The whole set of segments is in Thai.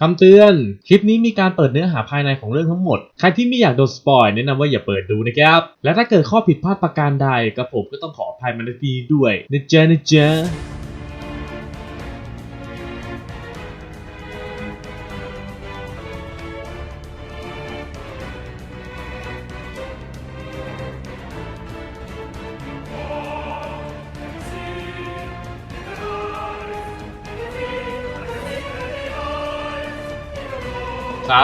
คำเตือน คลิปนี้มีการเปิดเนื้อหาภายในของเรื่องทั้งหมด ใครที่ไม่อยากโดนสปอยแนะนำว่าอย่าเปิดดูนะครับ และถ้าเกิดข้อผิดพลาดประการใดกระผมก็ต้องขออภัยมาณที่ด้วยนะจ๊ะนะจ๊ะ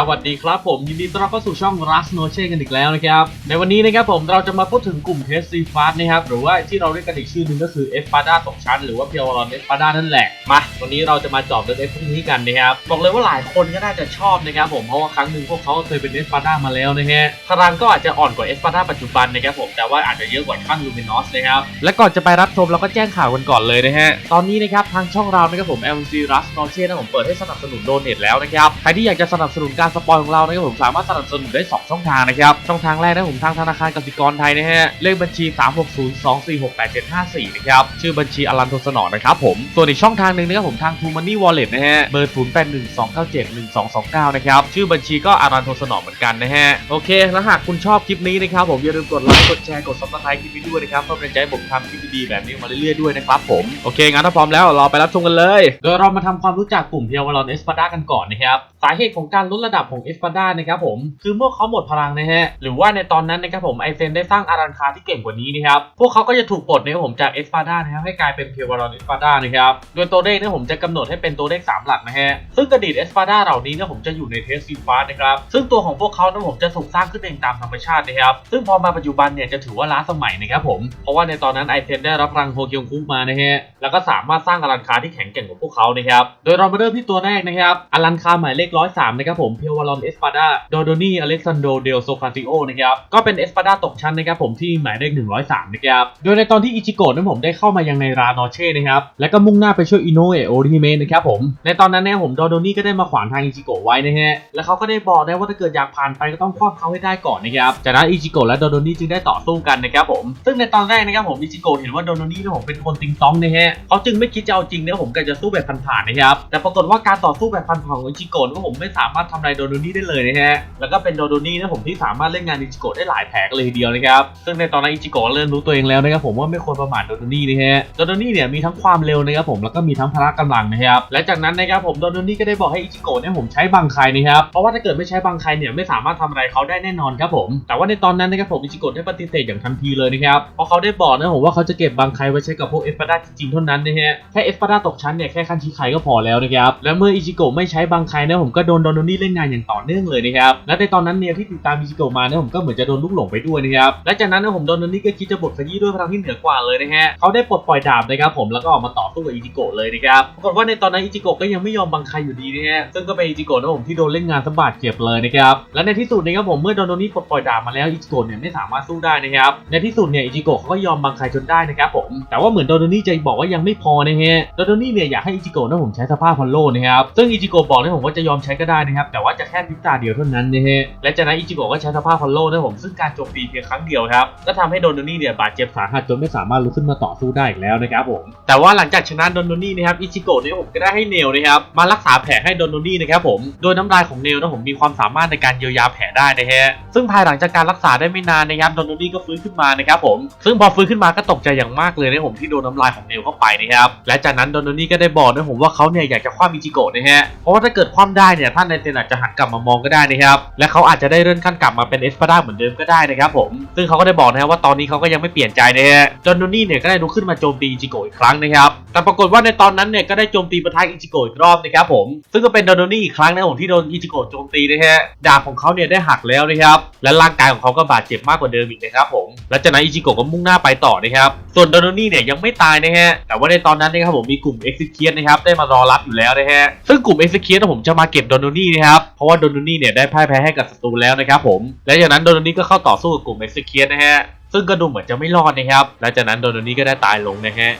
วัสดีครับผมยินดีต้อนรับเข้าสู่ช่อง Rust No c h e กันอีกแล้วนะครับในวันนี้นะครับผมเราจะมาพูดถึงกลุ่ม Test c f a s นะครับหรือว่าที่เราเรียกกันอีกชื่อหนึงก็คือ f p a d a ตกชั้นหรือว่า p u r e o n f p a d a นั่นแหละมาวันนี้เราจะมาจอบเรื่อง F พวกนี้กันนะครับบอกเลยว่าหลายคนก็น่าจะชอบนะครับผมเพราะว่าครั้งหนึ่งพวกเขาเคยเป็น f p a d a มาแล้วนะฮะพลังก็อาจจะอ่อนกว่า f p a d a ปัจจุบันนะครับผมแต่ว่าอาจจะเยอะกว่าขั้น Luminous นะครับและก่อนจะไปรับชมเราก็แจ้งข่าวกันก่อนเลยนะฮะตอนนี้นะครับทางช่องเรานะครับผม LC Rust No c h e นะผมเปิดให้สนับสนุนโดเนทแล้วนะครับใครที่อยากจะสนับสนุนการสปอยของเรานะครับผมสามารถสนับสนุนได้ 2 ช่องทางนะครับ ช่องทางแรกนะผมทางธนาคารกสิกรไทยนะฮะ เลขบัญชี 36024687754 นะครับ ชื่อบัญชีอลันทสนอนะครับผม ส่วนอีกช่องทางหนึ่งนะครับผมทาง True Money Wallet นะฮะ เบอร์ 0812971229 นะครับ ชื่อบัญชีก็อลันทสนอเหมือนกันนะฮะ โอเค แล้วหากคุณชอบคลิปนี้นะครับผมอย่าลืมกดไลค์ กดแชร์ กด subscribe คลิปนี้ด้วยนะครับเพื่อเป็นกำลังใจให้ผมทำคลิปดีๆแบบนี้มาเรื่อยๆด้วยนะครับผม โอเคงั้นถ้าพร้อมแล้วเราไปรับชมกันเลย โดยเรามาทำความรู้จักกลุ่มเพียววลอนเอสปาดากันก่อนนะครับ สาเหตุของการลดระดับของเอสปาดานะครับผมคือเมื่อเขาหมดพลังนะฮะหรือว่าในตอนนั้นนะครับผมไอเซนได้สร้างอารันคาที่เก่งกว่านี้นะครับพวกเขาก็จะถูกปลดนะครับผมจากเอสปาดานะครับให้กลายเป็นเพียววลอนเอสปาดานะครับโดยตัวเลขเนี่ยผมจะกำหนดให้เป็นตัวเลข 3 หลักนะฮะซึ่งกระดิ่งเอสปาดาเหล่านี้เนี่ยผมจะอยู่ในเทสซีฟาสนะครับซึ่งตัวของพวกเขาเนี่ยผมจะถูกสร้างขึ้นเองตามธรรมชาตินะครับซึ่งพอมาปัจจุบันเนี่ยจะถือว่าล้าสมัยนะครับผมเพราะว่าในตอนนั้นไอเซนได้รับพลังโฮเกียงคุมานะฮะแล้วก็สามารถสร้างอารันคาที่แข็งแกร่งกว่าพวกเขานะครับโดยเรามาเริ่มที่ตัวแรกนะครับอารันคาหมายเลข103นะครับผมเพียววอลอนเอสปาดาโดโดนีอเล็กซานโดเดลโซฟาซิโอนะครับก็เป็นเอสปาดาตกชั้นนะครับผมที่หมายเลข103นะครับโดยในตอนที่อิจิโกะนั้นผมได้เข้ามายังในรานอเช่นะครับแล้วก็มุ่งหน้าไปช่วยอิโนเอะโอริเมะนะครับผมในตอนนั้นเนี่ยผมโดโดนี่ก็ได้มาขวางทางอิจิโกะไว้นะฮะแล้วเขาก็ได้บอกนะว่าถ้าเกิดอยากผ่านไปก็ต้องครอบเขาให้ได้ก่อนนะครับจากนั้นอิจิโกะและโดโดนี่จึงได้ต่อสู้กันนะครับผมซึ่งในตอนแรกนะครับผมอิจิโกะเห็นว่าโดโดนี่นี่ยผมเป็นคนติงตองนะฮะเขาจึงไม่คิดจะเอาจริงนะผมก็จะสู้แบบผ่านๆนะครับแต่ปรากฏว่าการต่อสู้แบบผ่านๆของอิจิโกะผมไม่สามารถทำลายโดโดนี่ได้เลยนะฮะ แล้วก็เป็นโดโดนี่นะผมที่สามารถเล่นงานอิจิโกะได้หลายแผลกันเลยทีเดียวนะครับ ซึ่งในตอนนั้นอิจิโกะเริ่มรู้ตัวเองแล้วนะครับผมว่าไม่ควรประมาทโดโดนี่นะฮะ โดโดนี่เนี่ยมีทั้งความเร็วนะครับผมแล้วก็มีทั้งพละกำลังนะครับ และจากนั้นนะครับผมโดโดนี่ก็ได้บอกให้อิจิโกะเนี่ยผมใช้บังไคนะครับ เพราะว่าถ้าเกิดไม่ใช้บังไคเนี่ยไม่สามารถทำอะไรเขาได้แน่นอนครับผม แต่ว่าในตอนนั้นนะครับผมอิจิโกะได้ปฏิเสธอย่างทันทีเลยนะครับ เพราะเขาได้บอกนะผมว่าเขาจะเก็บบังไคไว้ใช้กับพวกเอสปาดาจริงๆเท่านั้นนะฮะ แค่เอสปาดาตกชั้นเนี่ยแค่คันชิไคก็พอแล้วนะครับ และเมื่ออิจิโกะไม่ใช้บังไคนะผผมก็โดนโดโดนี่เล่นงานอย่างต่อเนื่องเลยนะครับและในตอนนั้นเนี่ยที่ติดตามอิจิโกะมาเนี่ยผมก็เหมือนจะโดนลูกหลงไปด้วยนะครับและจากนั้นนะผมโดนโดนี่ก็คิดจะบดขยี้ด้วยพลังที่เหนือกว่าเลยนะฮะเขาได้ปลดปล่อยดาบนะครับผมแล้วก็ออกมาต่อสู้กับอิจิโกะเลยนะครับปรากฏว่าในตอนนั้นอิจิโกะก็ยังไม่ยอมบังไคอยู่ดีนะฮะซึ่งก็เป็นอิจิโกะนะผมที่โดนเล่นงานสะบาดเจ็บเลยนะครับและในที่สุดนะครับผมเมื่อโดนนี่ปลดปล่อยดาบมาแล้วอิจิโกะเนี่ยไม่สามารถสู้ได้นะครับในที่สุดเนี่ยอิจิโกะเขาก็ยอมบังไคจนได้นะครับผมแต่ว่าเหมือนโดนนี่จะบอกว่ายังไม่พอนะฮะโดนนี่เนี่ยอยากให้อิจิโกะนะผมใช้สภาพฮอลโลนะครับซึ่งอิจิโกะบอกนะผมว่าจะยอมใช้ก็ได้นะครับ แต่ว่าจะแค่พิบตาเดียวเท่านั้นนะฮะ และจากนั้นอิจิโกะก็ใช้สภาพฮอลโล่นะผมซึ่งการโจมตีเพียงครั้งเดียวครับ ก็ทำให้โดนโดนี่เนี่ยบาดเจ็บสาหัสจนไม่สามารถลุกขึ้นมาต่อสู้ได้อีกแล้วนะครับผม แต่ว่าหลังจากชนะโดนโดนี่นะครับอิจิโกะเนี่ยผมก็ได้ให้เนลนะครับมารักษาแผลให้โดนโดนี่นะครับผมโดยน้ำลายของเนลนะผมมีความสามารถในการเยียวยาแผลได้นะฮะซึ่งภายหลังจากการรักษาได้ไม่นานนะครับโดนโดนี่ก็ฟื้นขึ้นมานะครับผมซึ่งพอฟื้นขึ้นมาก็ตกใจอย่างมากเลยนะผมที่โดนน้ำลายของเนลเข้าไปนะครับและจากนั้นโดนโดนี่ก็ได้บอกนะผมว่าเขาเนี่ยอยากจะคว้าอิจิโกะนะฮะเพราะว่าถ้าเกิดคว้าไได้เนี่ยท่านในเซนอาจจะหันกลับมามองก็ได้นะครับและเขาอาจจะได้เลื่อนขั้นกลับมาเป็นเอสปาด้าเหมือนเดิมก็ได้นะครับผมซึ่งเขาก็ได้บอกนะว่าตอนนี้เขาก็ยังไม่เปลี่ยนใจนะฮะโดนโดนี่เนี่ยก็ได้ลุกขึ้นมาโจมตีอิจิโกะอีกครั้งนะครับแต่ปรากฏว่าในตอนนั้นเนี่ยก็ได้โจมตีประทะอิจิโกะอีกรอบนะครับผมซึ่งก็เป็นโดนนี่อีกครั้งนะผมที่โดนอิจิโกะโจมตีนะฮะดาบของเขาเนี่ยได้หักแล้วนะครับและร่างกายของเขาก็บาดเจ็บมากกว่าเดิมอีกนะครับผมและจากนั้นอิจิโกะก็มุ่งหน้าไปต่อนะครับส่วนโดนนี่เนี่ยยังไม่ตายนะฮะแต่ว่าในตอนนั้นนะครับผมมีกลุ่ม e x e c u t e นะครับได้มารอรับอยู่แล้วนะฮะซึ่งกลุ่ม e x e c u t e ผมจะมาเก็บโดนูนี่นะครับ เพราะว่าโดนูนี่เนี่ยได้พ่ายแพ้ให้กับศัตรูแล้วนะครับผม และจากนั้นโดนูนี่ก็เข้าต่อสู้กับกลุ่มเอซิเคียนะฮะ ซึ่งก็ดูเหมือนจะไม่รอดนะครับ และจากนั้นโดนูนี่ก็ได้ตายลงนะฮะ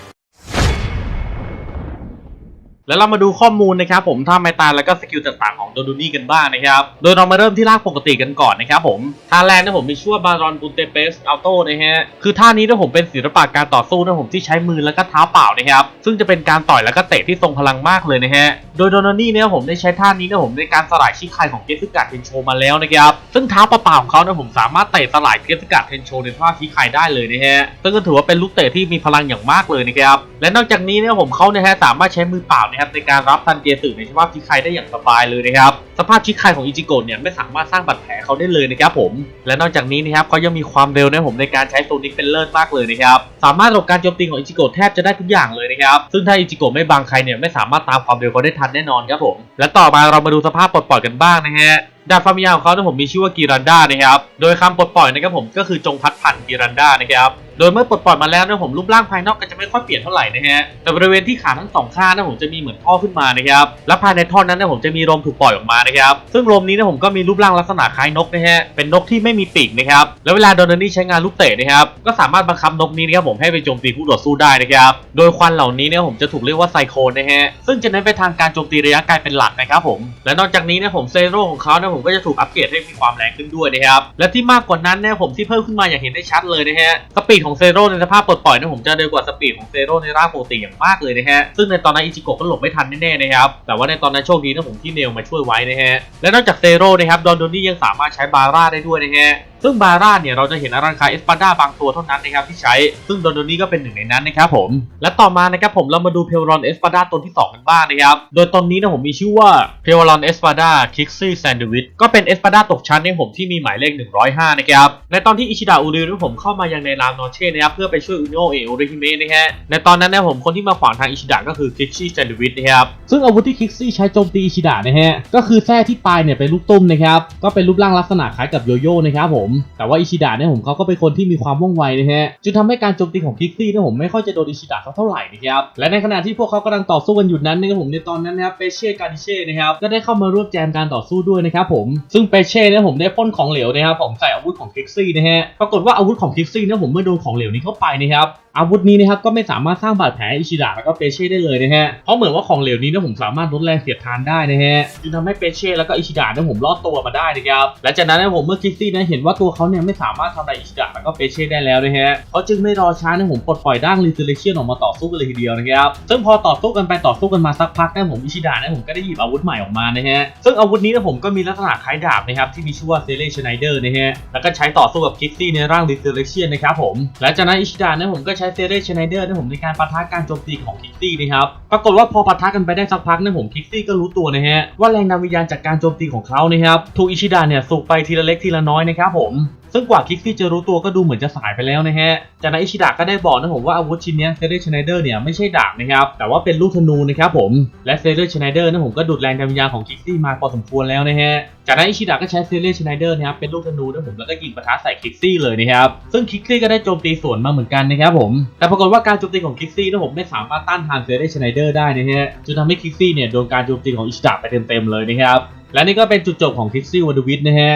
แล้วเรามาดูข้อมูลนะครับผมท่าไม้ตายแล้วก็สกิลต่างๆของโดดูนี่กันบ้างนะครับ โดยเรามาเริ่มที่ร่างปกติกันก่อนนะครับผมท่าแรกนะผมมีชื่อว่าบารอนบุนเตเปสอัลโตนะฮะคือท่านี้นะผมเป็นศิลปะการต่อสู้นะผมที่ใช้มือแล้วก็เท้าเปล่านะครับซึ่งจะเป็นการต่อยแล้วก็เตะที่ทรงพลังมากเลยนะฮะโดยโดนนี่เนี่ยผมได้ใช้ท่านี้นะผมในการสลายชิคายของเกสึกะเทนโชมาแล้วนะครับซึ่งเท้าเปล่าของเขานะผมสามารถเตะสลายเกสึกะเทนโชในท่าชิคายได้เลยนะฮะซึ่งก็ถือว่าเป็นลูกเตะที่มีพลังอย่างมากเลยนะครับและนอกจากนี้เนี่ยผมเขานะฮะสามารถใช้มือเปล่านะครับในการรับทันเจสึในสภาพชิครได้อย่างสบายเลยนะครับสภาพชิคายของอิจิโกะเนี่ยไม่สามารถสร้างบาดแผลเขาได้เลยนะครับผม และนอกจากนี้นะครับเขายังมีความเร็วนะผมในการใช้โซนิกเป็นเลิศมากเลยนะครับ สามารถหลบการโจมตีของอิจิโกะแทบจะได้ทุกอย่างเลยนะครับ ซึ่งถ้าอิจิโกะไม่บังใครเนี่ยไม่สามารถตามความเร็วเขาได้ทันแน่นอนครับผม และต่อมาเรามาดูสภาพปลดปล่อยกันบ้างนะฮะดาบฟาร์มยาของเขาเนี่ยผมมีชื่อว่ากีรันดานะครับ โดยคำปลดปล่อยนะครับผมก็คือจงพัดพันกีรันดานะครับ โดยเมื่อปลดปล่อยมาแล้วเนี่ยผมรูปร่างภายนอกก็จะไม่ค่อยเปลี่ยนเท่าไหร่นะฮะ แต่บริเวณที่ขาทั้งสองข้างนะผมจะมีเหมือนท่อขึ้นมานะครับ และภายในท่อนั้นนะผมจะมีลมถูกปล่อยออกมานะครับ ซึ่งลมนี้นะผมก็มีรูปร่างลักษณะคล้ายนกนะฮะ เป็นนกที่ไม่มีปีกนะครับ แล้วเวลาโดนนี่ใช้งานลูกเตะนะครับ ก็สามารถบังคับนกนี้นะครับผมให้ไปโจมตีคู่ต่อสู้ได้นะครับ โดยควันเหล่านี้เนี่ยผมจะถูกเรียกว่าไซโคลนนะฮะ ซึ่งจะเน้นไปทางการโจมตีระยะไกลเป็นหลักนะครับผม และนอกจากนี้เนี่ยผมเซโร่ของเขาเนี่ยผมก็จะถูกอัปเกรดให้มีความแรงขึ้นด้วยนะครับ และที่มากกว่านั้นเนี่ยผมที่เพิ่มขึ้นมาอย่างเห็นได้ชัดเลยนะฮะ สปีดของเซโร่ในสภาพปลดปล่อยเนี่ยผมจะเร็วกว่าสปีดของเซโร่ในร่างปกติอย่างมากเลยนะฮะ ซึ่งในตอนนั้นอิจิโกะก็หลบไม่ทันแน่ๆนะครับ แต่ว่าในตอนนั้นโชคดีนะผมที่เนลมาช่วยไว้นะฮะและนอกจากเซโร่นะครับดอนโดนี่ยังสามารถใช้บาร่าได้ด้วยนะฮะ ซึ่งบาร่าเนี่ยเราจะเห็นอารันคาเอสปาดาบางตัวเท่านั้นนะครับที่ใช้ ซึ่งโดนโดนี่ก็เป็นหนึ่งในนั้นนะครับผม และต่อมานะครับผมเรามาดูเพลรอนเอสปาดาตัวที่ 2 กันบ้างนะครับ โดยตอนนี้นะผมมีชื่อว่าเพลรอนเอสปาดาคิกซี่แซนด์วิชก็เป็นเอสปาดาตกชั้นในผมที่มีหมายเลข 105 นะครับ ในตอนที่อิชิดะอุรินะผมเข้ามายังในรามนอเช่นะครับเพื่อไปช่วยอุโนเอโอริฮิเมะนะฮะ ในตอนนั้นนะผมคนที่มาขวางทางอิชิดะก็คือคิกซี่แซนด์วิชนะครับซึ่งอาวุธที่คิกซี่ใช้โจมตีอิชิดะนะฮะก็คือแส้ที่ปลายเนี่ยเป็นลูกตุ้มนะครับก็เป็นรูปร่างลักษณะคล้ายกับโยโย่นะครับผมแต่ว่าอิชิดะเนี่ยผมเขาก็เป็นคนที่มีความว่องไวนะฮะจึงทำให้การโจมตีของคิกซี่เนี่ยผมไม่ค่อยจะโดนอิชิดะเขาเท่าไหร่นะครับและในขณะที่พวกเขากำลังต่อสู้กันอยู่นั้นนะครับผมในตอนนั้นนะครับเปเช่การดิเช่นะครับก็ได้เข้ามาร่วมแจมการต่อสู้ด้วยนะครับผมซึ่งเปเช่เนี่ยผมได้พ่นของเหลวนะครับผมใส่อาวุธของคิกซี่นะฮะปรากฏว่าอาวุธของคิกซี่เนี่ยผมเมื่อโดนของเหลวนี้เข้าไปนะครับ อาวุธนี้นะครับก็ไม่สามารถสร้างบาดแผลอิชิดะแล้วก็เปเช่ได้เลยนะฮะเพราะเหมือนว่าของเหลวนี้เนี่ยผมสามารถลดแรงเสียดทานได้นะฮะจึงทำให้เปเช่แล้วก็อิชิดะเนี่ยผมรอดตัวมาได้นะครับและจากนั้นเนี่ยผมเมื่อคิกซี่นะเห็นว่าตัวเขาเนี่ยไม่สามารถทำอะไรอิชิดะแล้วก็เปเช่ได้แล้วนะฮะเขาจึงไม่รอช้าเนี่ยผมปลดปล่อยร่างรีเซเลเชียนออกมาต่อสู้กันเลยทีเดียวนะครับซึ่งพอต่อสู้กันไปต่อสู้กันมาสักพักเนี่ยผมอิชิดะเนี่ยผมก็ได้หยิบอาวุธใหม่ออกมานะฮะซึ่งอาวุธนี้เนี่ยผมก็มีลักษณะคล้ายดาบนะครับที่มีชื่อว่าเซเลชไนเดอร์นะฮะแล้วก็ใช้ต่อสู้กับคิกซี่ในร่างรีเซเลเชียนนะครับผมและจากนั้นอิชิดะนี่ยผมก็ใช้เซเรชไนเดอร์นี่ผมในการปะทะการโจมตีของคิกซี่นะครับปรากฏว่าพอปะทะกันไปได้สักพักนี่ผมคิกซี่ก็รู้ตัวนะฮะว่าแรงดันวิญญาณจากการโจมตีของเขานะครับถูกอิชิดะเนี่ยสูบไปทีละเล็กทีละน้อยนะครับผม ซึ่งกว่าคิกซี่จะรู้ตัวก็ดูเหมือนจะสายไปแล้วนะฮะ จากนั้นอิชิดะก็ได้บอกนะผมว่าอาวุธชิ้นนี้เซเลชไนเดอร์เนี่ยไม่ใช่ดาบนะครับ แต่ว่าเป็นลูกธนูนะครับผม และเซเลชไนเดอร์นะผมก็ดูดแรงดันวิญาของคิกซี่มาพอสมควรแล้วนะฮะ จากนั้นอิชิดะก็ใช้เซเลชไนเดอร์นะครับเป็นลูกธนูนะผมแล้วก็ยิงปะทะใส่คิกซี่เลยนะครับ ซึ่งคิกซี่ก็ได้โจมตีสวนมาเหมือนกันนะครับผม แต่ปรากฏว่าการโจมตีของคิกซี่นะผมไม่สามารถต้านทานเซเลชไนเดอร์ได้นะฮะ จนทำให้คิกซี่เนี่ยโดนการโจมตีของอิชิดะไปเต็มๆเลยนะครับและนี่ก็เป็นจุดจบของคิกซี่วันเดวิดนะฮะ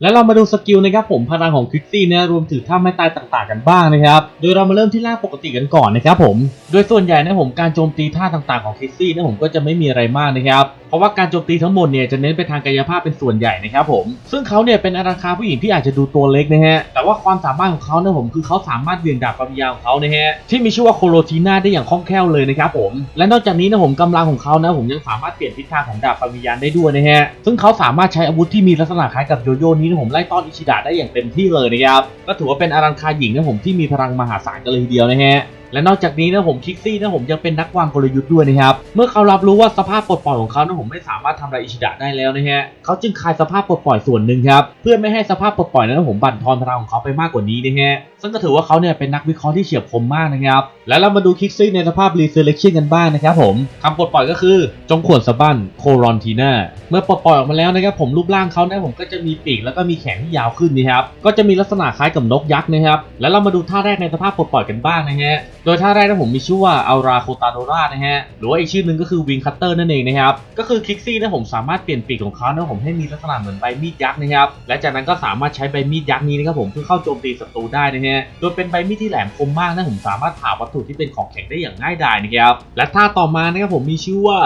แล้วเรามาดูสกิลนะครับผมพลังของควิกซี่นะรวมถึงท่าไม้ตายต่างๆกันบ้างนะครับ โดยเรามาเริ่มที่ร่างปกติกันก่อนนะครับผม โดยส่วนใหญ่นะผมการโจมตีท่าต่างๆของควิกซี่นะผมก็จะไม่มีอะไรมากนะครับเพราะว่าการโจมตีทั้งหมดเนี่ยจะเน้นไปทางกายภาพเป็นส่วนใหญ่นะครับผม ซึ่งเขาเนี่ยเป็นอาราคาผู้หญิงที่อาจจะดูตัวเล็กนะฮะ แต่ว่าความสามารถของเขานะผมคือเขาสามารถเบี่ยงดาบความยาวของเขานะฮะที่มีชื่อว่าโคโรทีนาได้อย่างคล่องแคล่วเลยนะครับผม และนอกจากนี้นะผมกำลังของเขานะผมยังสามารถเปลี่ยนทิศทางของดาบความยานได้ด้วยนะฮะ ซึ่งเขาสามารถใช้อาวุธที่มีลักษณะคล้ายกับโยโย่นี้นะผมไล่ต้อนอิชิดะได้อย่างเต็มที่เลยนะครับ ก็ถือว่าเป็นอารันคาหญิงนะผมที่มีพลังมหาศาลกันเลยทีเดียวนะฮะ และนอกจากนี้นะผมคิกซี่นะผมยังเป็นนักวางกลยุทธ์ด้วยนะครับ เมื่อเขารับรู้ว่าสภาพปลดปล่อยของเขานะผมไม่สามารถทำไรอิชิดะได้แล้วนะฮะเขาจึงคลายสภาพปลดปล่อยส่วนหนึ่งครับเพื่อไม่ให้สภาพปลดปล่อยนั้นผมบั่นทอนพลังของเขาไปมากกว่านี้นะฮะซึ่งก็ถือว่าเขาเนี่ยเป็นนักวิเคราะห์ที่เฉียบคมมากนะครับแล้วเรามาดูคิกซี่ในสภาพรีเซเลคชั่นกันบ้างนะครับผมคำปลดปล่อยก็คือจงขวนสะบั้นโครอนทีน่าเมื่อปลดปล่อยออกมาแล้วนะครับผมรูปร่างเขาเนี่ยผมก็จะมีปีกแล้วก็มีแขนที่ยาวขึ้นนะครับก็จะมีลักษณะคล้ายกับนกยักษ์นะครับแล้วเรามาดูท่าแรกในสภาพปลดปล่อยกันบ้างนะฮะโดยท่าแรกนะผมมีชื่อว่าอัลราโคตาโดรานะฮะ หรือว่าอีกชื่อหนึ่งก็คือวิงคัตเตอร์นั่นเองนะครับ ก็คือคิกซี่นะผมสามารถเปลี่ยนปีกของเขานะผมให้มีลักษณะเหมือนใบมีดยักษ์นะครับ และจากนั้นก็สามารถใช้ใบมีดยักษ์นี้นะครับผมเพื่อเข้าโจมตีศัตรูได้นะฮะ โดยเป็นใบมีดที่แหลมคมมากนะผมสามารถผ่าวัตถุที่เป็นของแข็งได้อย่างง่ายดายนะครับ และท่าต่อมานะครับผมมีชื่อว่า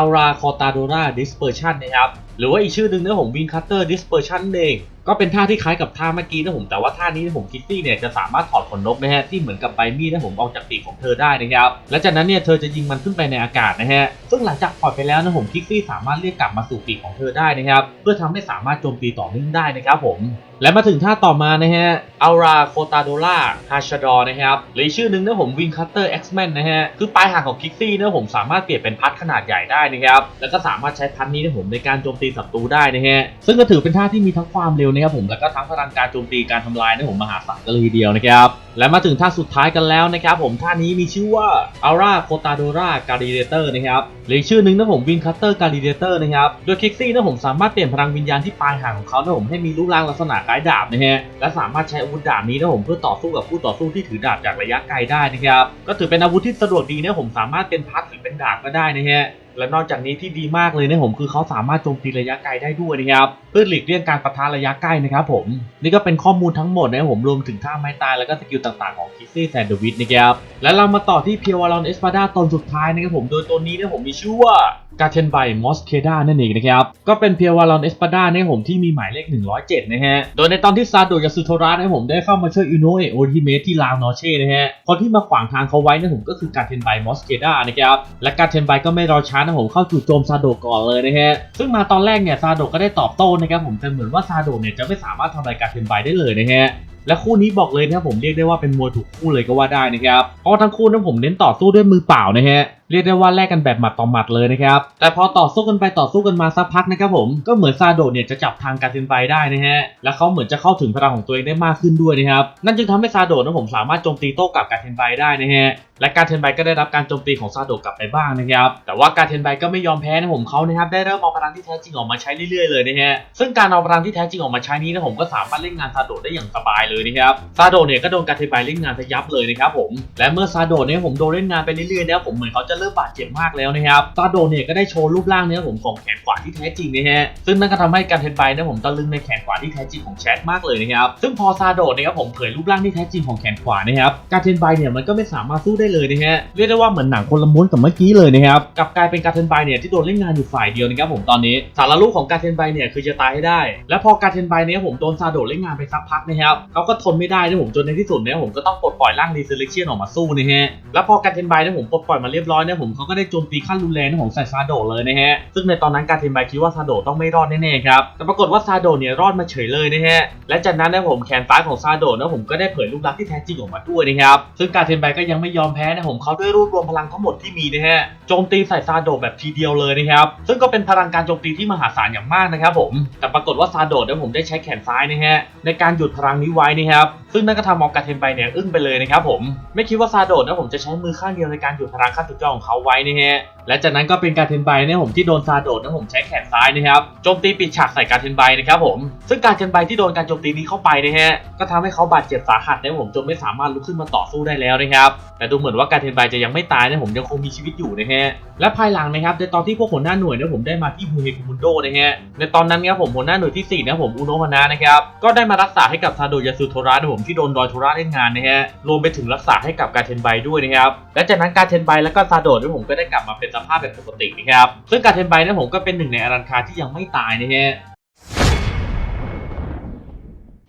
a l r a c o t a d o r a Dispersion นนะครับ หรือว่าอีกชื่อหนึ่งนะผม Wing Cutter Dispersion นั่นเอง ก็เป็นท่าที่คล้ายกับท่าเมื่อกี้นะผมแต่ว่าท่านี้นะผมคิตตี้เนี่ยจะสามารถถอดขนนกนะฮะที่เหมือนกับใบมีดนะผมออกจากปีกของเธอได้นะครับและจากนั้นเนี่ยเธอจะยิงมันขึ้นไปในอากาศนะฮะซึ่งหลังจากปล่อยไปแล้วนะผมคิกซี่สามารถเรียกกลับมาสู่ปีกของเธอได้นะครับเพื่อทำให้สามารถโจมตีต่อเนื่องได้นะครับผมและมาถึงท่าต่อมานะฮะอัลราโคตาโดล่าฮาชดอนะครับหรือชื่อนึงนะผมวิงคัตเตอร์ X-Men นะฮะคือปลายหางของคิกซี่นะผมสามารถเปลี่ยนเป็นพัดขนาดใหญ่ได้นะครับแล้วก็สามารถใช้พัดนี้นะผมในการโจมตีศัตรูได้นะฮะซึ่งก็ถือเป็นท่าที่มีทั้งความเร็วนะครับผมแล้วก็ทั้งพลังการโจมตีการทำลายนะผมมหาศาลกันเลยทีเดียวนะครับและมาถึงท่าสุดท้ายกันแล้วนะครับผมท่านี้มีชื่อว่าอัลราโคตาโดราการิเดเตอร์นะครับหรือชื่อหนึ่งนะผมวินคัตเตอร์การิเดเตอร์นะครับโดยคิกซี่นะผมสามารถเปลี่ยนพลังวิญญาณที่ปลายหางของเขานะผมให้มีรูปร่างลักษณะคล้ายดาบนะฮะและสามารถใช้อาวุธดาบนี้นะผมเพื่อต่อสู้กับผู้ต่อสู้ที่ถือดาบจากระยะไกลได้นะครับก็ถือเป็นอาวุธที่สะดวกดีนะผมสามารถเป็นพัดหรือเป็นดาบก็ได้นะฮะ และนอกจากนี้ที่ดีมากเลยนะผมคือเขาสามารถโจมตีระยะไกลได้ด้วยนะครับเพื่อหลีกเลี่ยงการปะทะระยะใกล้นะครับผมนี่ก็เป็นข้อมูลทั้งหมดนะผมรวมถึงท่าไม้ตายแล้วก็สกิลต่างๆของคิซี่แซนด์วิชนะครับและเรามาต่อที่เพียววารอนเอสปาดาตอนสุดท้ายนะครับผมโดยตัวนี้นะผมมีชื่อว่ากาเทนไบมอสเคดานั่นเองนะครับก็เป็นเพียววารอนเอสปาดานผมที่มีหมายเลข 107 นะฮะโดยในตอนที่ซาโดยาสุโทระนะผมได้เข้ามาช่วยอิโนเอโอทิเมทที่ลาวนอเช่นะฮะคนที่มาขวางทางเขาไว้นะผมก็คือกาเทนไบมอสเคดานะครับและกาเทนไบก็ไม่รอช้านะผมเข้าจู่โจมซาโดก่อนเลยนะฮะซึ่งมาตอนแรกเนี่ยซาโดก็ได้ตอบโต้นะครับผมแต่เหมือนว่าซาโดเนี่ยจะไม่สามารถทำรายการเทนไบได้เลยนะฮะและคู่นี้บอกเลยนะครับผมเรียกได้ว่าเป็นมวยถูกคู่เลยก็ว่าได้นะครับเพราะทั้งคู่นั้นผมเน้นต่อสู้ด้วยมือเปล่านะฮะ เรียกได้ว่าแลกกันแบบหมัดต่อหมัดเลยนะครับ แต่พอต่อสู้กันไปต่อสู้กันมาสักพักนะครับผม ก็เหมือนซาโดะเนี่ยจะจับทางการเทนไบได้นะฮะ และเขาเหมือนจะเข้าถึงพลังของตัวเองได้มากขึ้นด้วยนะครับ นั่นจึงทำให้ซาโดะนะผมสามารถโจมตีโต้กลับการเทนไบได้นะฮะ และการเทนไบก็ได้รับการโจมตีของซาโดะกลับไปบ้างนะครับ แต่ว่าการเทนไบก็ไม่ยอมแพ้นะผมเขานะครับได้เริ่มเอาพลังที่แท้จริงออกมาใช้เรื่อยๆเลยนะฮะ ซึ่งการเอาพลังที่แท้จริงออกมาใช้นี้นะผมก็สามารถเล่นงานซาโดะได้อย่างสบายเลยนะครับ ซาโดะเนี่ยก็โดนการเทนไบเล่นงานทะยับเลยนะครับผม และเมื่อซาโดะเนี่ยผมโดนเล่นงานไปเรื่อยๆนี่ยผมเหมือนเขาจะเริ่มบาดเจ็บมากแล้วนะครับซาโดเนี่ยก็ได้โชว์รูปร่างเนี่ยผมของแขนขวาที่แท้จริงนะฮะซึ่งนั่นก็ทำให้การเทนไบเนี่ยผมตะลึงในแขนขวาที่แท้จริงของแชทมากเลยนะครับซึ่งพอซาโดเนี่ยครับผมเผยรูปร่างที่แท้จริงของแขนขวานะครับการเทนไบเนี่ยมันก็ไม่สามารถสู้ได้เลยนะฮะเรียกได้ว่าเหมือนหนังคนละม้วนกับเมื่อกี้เลยนะครับกับกลายเป็นการเทนไบเนี่ยที่โดนเล่นงานอยู่ฝ่ายเดียวนะครับผมตอนนี้สารลูกของการเทนไบเนี่ยคือจะตายให้ได้ และพอการเทนไบเนี่ยผมโดนซาโดเล่นงานไปสักพักนะครับเขาก็ทนไม่ได้นะผมจนในที่สุดเนี่ยผมก็ต้องปลดปล่อยร่างรีเซเลคชียนออกมาสู้นะฮะแล้วพอการเทนไบเนี่ยผมปลดปล่อยมาเรียบร้อยเนี่ยผมเขาก็ได้โจมตีขั้นรุนแรงนะผมใส่ซาโดเลยนะฮะ ซึ่งในตอนนั้นการเทนไบคิดว่าซาโดต้องไม่รอดแน่ๆครับ แต่ปรากฏว่าซาโดเนี่ยรอดมาเฉยเลยนะฮะ และจากนั้นนะผมแขนซ้ายของซาโดนะผมก็ได้เผยรูปลักที่แท้จริงออกมาด้วยนะครับ ซึ่งการเทนไบก็ยังไม่ยอมแพ้นะผมเขาด้วยรวบรวมพลังทั้งหมดที่มีนะฮะ โจมตีใส่ซาโดแบบทีเดียวเลยนะครับ ซึ่งก็เป็นพลังการโจมตีที่มหาศาลอย่างมากนะครับผม แต่ปรากฏว่าซาโดะเนี่ยผมได้ใช้แขนซ้ายนะฮะในการหยุดพลังนี้ไว้นะครับ ซึ่งนั่นก็ทำเอาการเทนไบเนี่ยอึ้งไปเลยนะครับผม ไม่คิดว่าซาโดนะผมจะใช้มือข้างเดียวในการหยุดพลังขั้นสุดยอดของเขาไว้นะฮะ และจากนั้นก็เป็นการเทนไบเนี่ยผมที่โดนซาโดะนะผมใช้แขนซ้ายนะครับโจมตีปิดฉากใส่การเทนไบนะครับผมซึ่งการเทนไบที่โดนการโจมตีนี้เข้าไปนะฮะก็ทำให้เขาบาดเจ็บสาหัสนะผมจนไม่สามารถลุกขึ้นมาต่อสู้ได้แล้วนะครับแต่ดูเหมือนว่าการเทนไบจะยังไม่ตายนะผมยังคงมีชีวิตอยู่นะฮะและภายหลังนะครับในตอนที่พวกหัวหน้าหน่วยเนี่ยผมได้มาที่ฮูเฮกุมุนโดนะฮะในตอนนั้นครับผมหัวหน้าหน่วยที่4นะผมอุโนฮานะนะครับก็ได้มารักษาให้กับซาโดยาสุโทระนะผมที่โดนดอยโทระเล่นงานนะฮะรวมไปถึงรักษาให้กับการเทนไบด้วยนะครับและจากนั้นการเทนไบแล้วก็ซาโดนี่ยผมก็ได้กลับมาเป็นภาพแบบปกตินะครับ ซึ่งการเทนไบนั้นผมก็เป็นหนึ่งในอารันคาที่ยังไม่ตายนะฮะ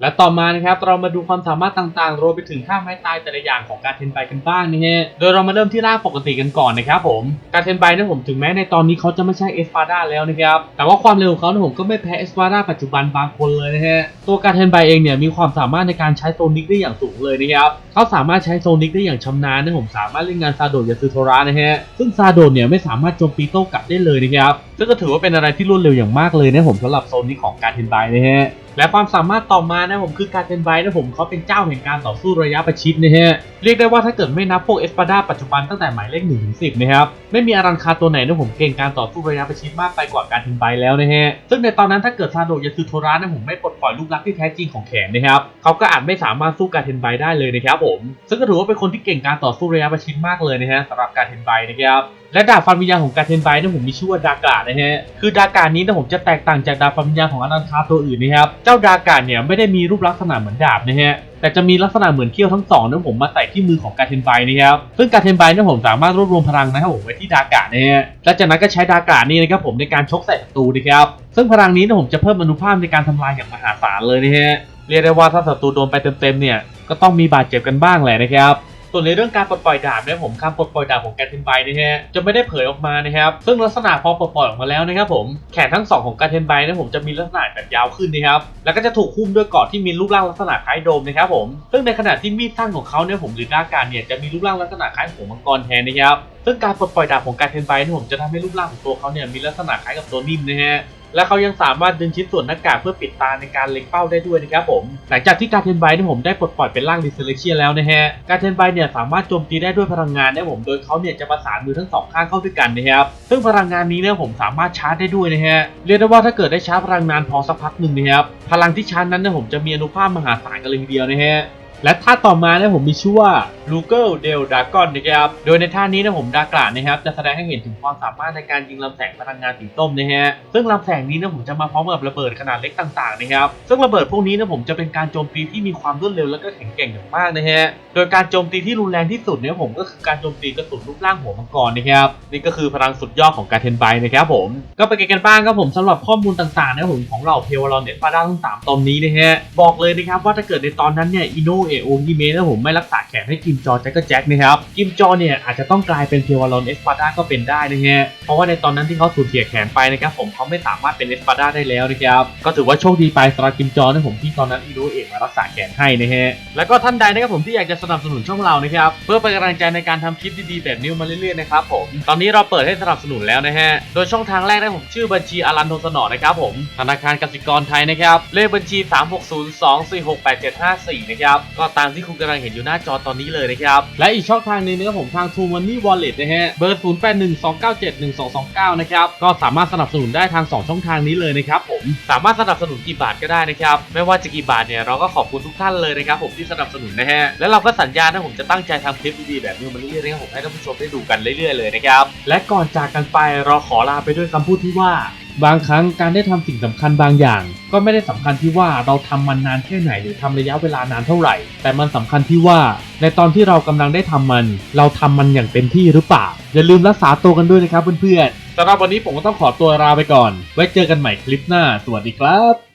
และต่อมานะครับเรามาดูความสามารถต่างๆรวมไปถึงท่าไม้ตายแต่ละอย่างของการเทนไบกันบ้างนะฮะโดยเรามาเริ่มที่ร่างปกติกันก่อนนะครับผมการเทนไบนะผมถึงแม้ในตอนนี้เขาจะไม่ใช่เอสปาดาแล้วนะครับแต่ว่าความเร็วของเขานะผมก็ไม่แพ้เอสปาดาปัจจุบันบางคนเลยนะฮะตัวการเทนไบเองเนี่ยมีความสามารถในการใช้โซนิกได้อย่างสูงเลยนะครับเขาสามารถใช้โซนิกได้อย่างชำนาญนะผมสามารถเล่นงานซาโดะยาซึโทระนะฮะซึ่งซาโดะเนี่ยไม่สามารถโจมตีโต้กลับได้เลยนะครับซึ่งก็ถือว่าเป็นอะไรที่รวดเร็วอย่างมากเลยนะผมสำหรับโซนิกของการเทนไบนะฮะ และความสามารถต่อมานะผมคือการเทนไบนะผมเขาเป็นเจ้าแห่งการต่อสู้ระยะประชิดนะฮะเรียกได้ว่าถ้าเกิดไม่นับพวกเอสปาดาปัจจุบันตั้งแต่หมายเลข1นถึงสินะครับไม่มีอารันคาตัวไหนนะผมเก่งการต่อสู้ระยะประชิดมากไปกว่าการเทนไบแล้วนะฮะซึ่งในตอนนั้นถ้าเกิดซาโดยาซึโทระนะผมไม่ปลดปล่อยลูกรักที่แท้จริงของแขนนะครับเขาก็อาจไม่สามารถสู้การเทนไบได้เลยนะครับผมซึ่งก็ถือว่าเป็นคนที่เก่งการต่อสู้ระยะประชิดมากเลยนะฮะสำหรับการเทนไบนะครับและดาบฟันวิญญาณของการเทนไบนี่ยผมมีชื่อว่าดากานะฮะคือดากานี้นะผมจะแตกต่างจากดาบฟันวิญญาณของอนันทาตัวอื่นนะครับเจ้าดากาเนี่ยไม่ได้มีรูปลักษณะเหมือนดาบนะฮะแต่จะมีลักษณะเหมือนเขี้ยวทั้งสองนะผมมาใส่ที่มือของการเทนไบนะครับซึ่งการเทนไบนี่ยผมสามารถรวบรวมพลังนะครับผมไว้ที่ดากานะฮะและจากนั้นก็ใช้ดากานี่นะครับผมในการชกใส่ศัตรูนะครับซึ่งพลังนี้นะผมจะเพิ่มอนุภาพในการทำลายอย่างมหาศาลเลยนะฮะเรียกได้ว่าถ้าศัตรูโดนไปเต็มๆเนี่ยก็ต้องมีบาดเจ็บกันบ้างแหละนะครับ ส่วนในเรื่องการปลดปล่อยดาบเนี่ยผมคำปลดปล่อยดาบของแกเทนไบนะฮะจะไม่ได้เผยออกมานะครับซึ่งลักษณะพอปลดปล่อยออกมาแล้วนะครับผมแขนทั้งสองของแกเทนไบเนี่ยผมจะมีลักษณะแบบยาวขึ้นนะครับแล้วก็จะถูกหุ้มด้วยเกราะที่มีรูปร่างลักษณะคล้ายโดมนะครับผมซึ่งในขณะที่มีดสั้นของเขาเนี่ยผมหรือด้าการเนี่ยจะมีรูปร่างลักษณะคล้ายหัวมังกรแทนนะครับซึ่งการปลดปล่อยดาบของแกนเทนไบเนี่ยผมจะทำให้รูปร่างของตัวเขาเนี่ยมีลักษณะคล้ายกับตัวนิ่มนะฮะ และเขายังสามารถดึงชิ้นส่วนหน้ากากเพื่อปิดตาในการเล็งเป้าได้ด้วยนะครับผมหลังจากที่การเทนไบเนี่ยผมได้ปลดปล่อยเป็นร่างดิเซเลเชียแล้วนะฮะการเทนไบเนี่ยสามารถโจมตีได้ด้วยพลังงานนะผมโดยเขาเนี่ยจะประสานมือทั้งสองข้างเข้าด้วยกันนะครับซึ่งพลังงานนี้เนี่ยผมสามารถชาร์จได้ด้วยนะฮะเรียกได้ว่าถ้าเกิดได้ชาร์จพลังงานพอสักพักหนึ่งนะครับพลังที่ชาร์จนั้นเนี่ยผมจะมีอนุภาพมหาศาลกันเลยทีเดียวนะฮะ และท่าต่อมาเนี่ยผมมีชื่อว่าลูเกิลเดลดากอนนะครับ โดยในท่านี้นะผมดากรานะครับจะแสดงให้เห็นถึงความสามารถในการยิงลำแสงพลังงานสีส้มนะฮะ ซึ่งลำแสงนี้นะผมจะมาพร้อมกับระเบิดขนาดเล็กต่างๆนะครับ ซึ่งระเบิดพวกนี้นะผมจะเป็นการโจมตีที่มีความรวดเร็วและก็แข็งแกร่งอย่างมากนะฮะ ดยการโจมตีที่รุนแรงที่สุดเนี่ยผมก็คือการโจมตีกระสุนรูปร่างหัวมังกรนะครับนี่ก็คือพลังสุดยอดของการเทนไบนะครับผมก็ไปกันกันบ้างครับผมสำหรับข้อมูลต่างๆนะผมของเราเพลวลอนเน็ตฟาด้าทั้งสามตอนนี้นะฮะบอกเลยนะครับว่าถ้าเกิดในตอนนั้นเนี่ยอิโนเอโอฮิเมะนะผมไม่รักษาแขนให้กิมจอแจ็คก็แจ็คนะครับกิมจอเนี่ยอาจจะต้องกลายเป็นเพลวลอนเอสปาด้าก็เป็นได้นะฮะเพราะว่าในตอนนั้นที่เขาสูญเสียแขนไปนะครับผมเขาไม่สามารถเป็นเอสปาด้าได้แล้วนะครับก็ถือว่าโชคดีไปสำหรับกิมจอนะผมที่ตอนนั้นอิโนเอะมารักษาแขนให้นะฮะแล้วก็ท่านใดนะครับผมที่อยากจะสนับสนุนช่องเรานะครับ เพื่อเป็นกำลังใจในการทำคลิปดีๆ แบบนี้มาเรื่อยๆนะครับผม ตอนนี้เราเปิดให้สนับสนุนแล้วนะฮะ โดยช่องทางแรกนะผมชื่อบัญชีอารันโทสนอนะครับผม ธนาคารกสิกรไทยนะครับ เลขบัญชี 3602468754 นะครับ ก็ตามที่คุณกำลังเห็นอยู่หน้าจอตอนนี้เลยนะครับ และอีกช่องทางหนึงนะครับผมทาง True Money Wallet นะฮะ เบอร์ 0812971229 นะครับ ก็สามารถสนับสนุนได้ทาง 2 ช่องทางนี้เลยนะครับผม สามารถสนับสนุนกี่บาทก็ได้นะครับ ไม่ว่าจะกี่บาทเนี่ยเราก็ขอบคุณทุกท่านเลยนะครับผมที่สนับสนุนนะฮะ และเราก็สัญญานะผมจะตั้งใจทำคลิปดีๆแบบนี้มาเรื่อยๆนะครับผมให้ท่านผู้ชมได้ดูกันเรื่อยๆเลยนะครับ และก่อนจากกันไปเราขอลาไปด้วยคำพูดที่ว่า บางครั้งการได้ทำสิ่งสำคัญบางอย่าง ก็ไม่ได้สำคัญที่ว่าเราทำมันนานแค่ไหนหรือทำระยะเวลานานเท่าไหร่ แต่มันสำคัญที่ว่า ในตอนที่เรากำลังได้ทำมัน เราทำมันอย่างเต็มที่หรือเปล่าอย่าลืมรักษาตัวกันด้วยนะครับเพื่อนๆสำหรับวันนี้ผมก็ต้องขอตัวลาไปก่อน ไว้เจอกันใหม่คลิปหน้า สวัสดีครับ